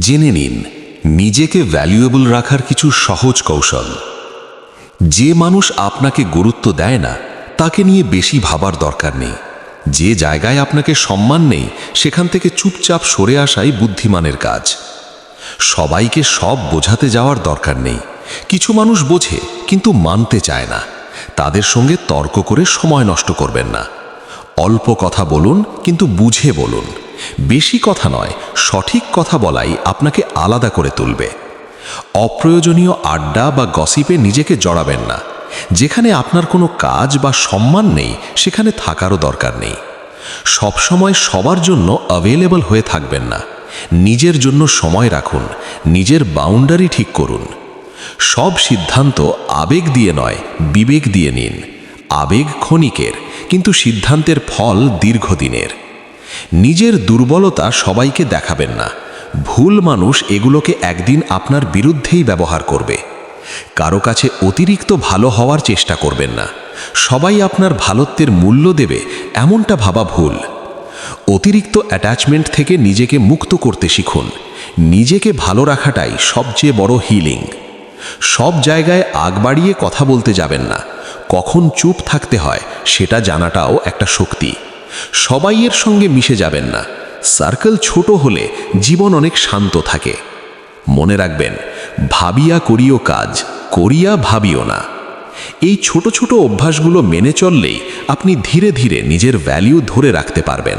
জেনে নিন, নিজেকে ভ্যালুয়েবল রাখার কিছু সহজ কৌশল। যে মানুষ আপনাকে গুরুত্ব দেয় না, তাকে নিয়ে বেশি ভাবার দরকার নেই। যে জায়গায় আপনাকে সম্মান নেই, সেখান থেকে চুপচাপ সরে আসাই বুদ্ধিমানের কাজ। সবাইকে সব বোঝাতে যাওয়ার দরকার নেই। কিছু মানুষ বোঝে, কিন্তু মানতে চায় না। তাদের সঙ্গে তর্ক করে সময় নষ্ট করবেন না। অল্প কথা বলুন, কিন্তু বুঝে বলুন। বেশি কথা নয়, সঠিক কথা বলাই আপনাকে আলাদা করে তুলবে। অপ্রয়োজনীয় আড্ডা বা গসিপে নিজেকে জড়াবেন না। যেখানে আপনার কোনো কাজ বা সম্মান নেই, সেখানে থাকারও দরকার নেই। সবসময় সবার জন্য অ্যাভেলেবল হয়ে থাকবেন না। নিজের জন্য সময় রাখুন, নিজের বাউন্ডারি ঠিক করুন। সব সিদ্ধান্ত আবেগ দিয়ে নয়, বিবেক দিয়ে নিন। আবেগ ক্ষণিকের, কিন্তু সিদ্ধান্তের ফল দীর্ঘদিনের। নিজের দুর্বলতা সবাইকে দেখাবেন না। ভুল মানুষ এগুলোকে একদিন আপনার বিরুদ্ধেই ব্যবহার করবে। কারও কাছে অতিরিক্ত ভালো হওয়ার চেষ্টা করবেন না। সবাই আপনার ভালোত্বের মূল্য দেবে, এমনটা ভাবা ভুল। অতিরিক্ত অ্যাটাচমেন্ট থেকে নিজেকে মুক্ত করতে শিখুন। নিজেকে ভালো রাখাটাই সবচেয়ে বড় হিলিং সব জায়গায় আগ বাড়িয়ে কথা বলতে যাবেন না। কখন চুপ থাকতে হয়, সেটা জানাটাও একটা শক্তি। সবাইয়ের সঙ্গে মিশে যাবেন না। সার্কেল ছোট হলে জীবন অনেক শান্ত থাকে। মনে রাখবেন, ভাবিয়া করিও কাজ, করিয়া ভাবিও না। এই ছোট ছোট অভ্যাসগুলো মেনে চললেই আপনি ধীরে ধীরে নিজের ভ্যালিউ ধরে রাখতে পারবেন।